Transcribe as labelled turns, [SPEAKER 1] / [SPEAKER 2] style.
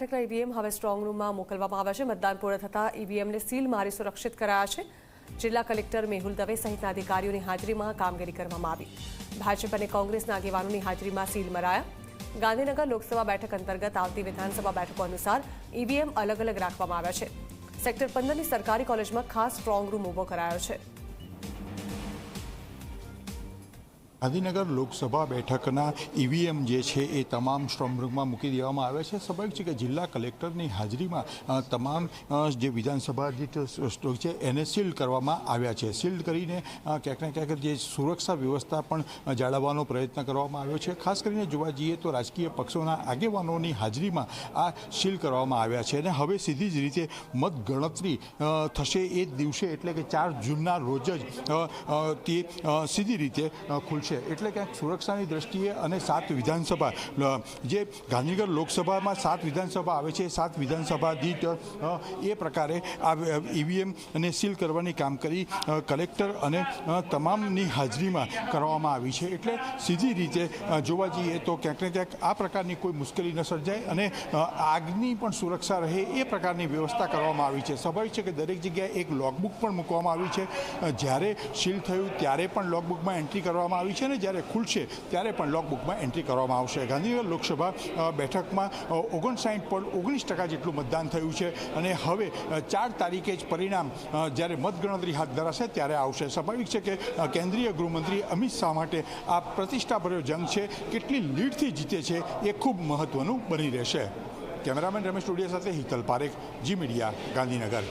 [SPEAKER 1] બેઠકના ઈવીએમ હવે સ્ટ્રોંગ રૂમમાં મોકલવામાં આવ્યા છે. મતદાન પૂર્ણ થતાં ઈવીએમને સીલ મારી સુરક્ષિત કરાયા છે. જિલ્લા કલેક્ટર મેહુલ દવે સહિતના અધિકારીઓની હાજરીમાં કામગીરી કરવામાં આવી. ભાજપ અને કોંગ્રેસના આગેવાનોની હાજરીમાં સીલ મરાયા. ગાંધીનગર લોકસભા બેઠક અંતર્ગત આવતી વિધાનસભા બેઠકો અનુસાર ઈવીએમ અલગ અલગ રાખવામાં આવ્યા છે. સેક્ટર પંદરની સરકારી કોલેજમાં ખાસ સ્ટ્રોંગ રૂમ ઊભો કરાયો છે.
[SPEAKER 2] ગાંધીનગર લોકસભા બેઠકના ઈવીએમ જે છે એ તમામ સ્ટ્રોંગરૂમમાં મૂકી દેવામાં આવ્યા છે. સ્વાભાવિક છે કે જિલ્લા કલેક્ટરની હાજરીમાં તમામ જે વિધાનસભા સ્ટોક છે એને સીલ્ડ કરવામાં આવ્યા છે. સીલ્ડ કરીને ક્યાંક ને ક્યાંક જે સુરક્ષા વ્યવસ્થા પણ જાળવવાનો પ્રયત્ન કરવામાં આવ્યો છે. ખાસ કરીને જોવા જઈએ તો રાજકીય પક્ષોના આગેવાનોની હાજરીમાં આ સીલ કરવામાં આવ્યા છે અને હવે સીધી જ રીતે મતગણતરી થશે એ જ દિવસે એટલે કે ચાર જૂનના રોજ જ તે સીધી રીતે અ, ખુલશે એટલે ક્યાંક સુરક્ષાની દ્રષ્ટિએ અને સાત વિધાનસભા. જે ગાંધીનગર લોકસભામાં સાત વિધાનસભા આવે છે સાત વિધાનસભા દીઠ એ પ્રકારે આ ઈવીએમ અને સીલ કરવાની કામગીરી કરી કલેક્ટર અને તમામની હાજરીમાં કરવામાં આવી છે. એટલે સીધી રીતે જોવા જઈએ તો ક્યાંક ને ક્યાંક આ પ્રકારની કોઈ મુશ્કેલી ન સર્જાય અને આગની પણ સુરક્ષા રહે એ પ્રકારની વ્યવસ્થા કરવામાં આવી છે. સ્વાભાવિક છે કે દરેક જગ્યાએ એક લોગબુક પણ મૂકવામાં આવી છે. જ્યારે સીલ થયું ત્યારે પણ લોગબુકમાં એન્ટ્રી કરવામાં આવી છે. અને જ્યારે ખુલશે, ત્યારે પણ લોકબુકમાં એન્ટ્રી કરવામાં આવશે. ગાંધીનગર લોકસભા બેઠકમાં ઓગણસાઠ પોઈન્ટ ઓગણીસ ટકા જેટલું મતદાન થયું છે અને હવે ચાર તારીખે જ પરિણામ જ્યારે મતગણતરી હાથ ધરાશે ત્યારે આવશે. સ્વાભાવિક છે કે કેન્દ્રીય ગૃહમંત્રી અમિત શાહ માટે આ પ્રતિષ્ઠાભર્યો જંગ છે, કેટલી લીડથી જીતે છે એ ખૂબ મહત્વનું બની રહેશે. કેમેરામેન રમેશ ટોડિયા સાથે હિતલ પારેખ, જી મીડિયા, ગાંધીનગર.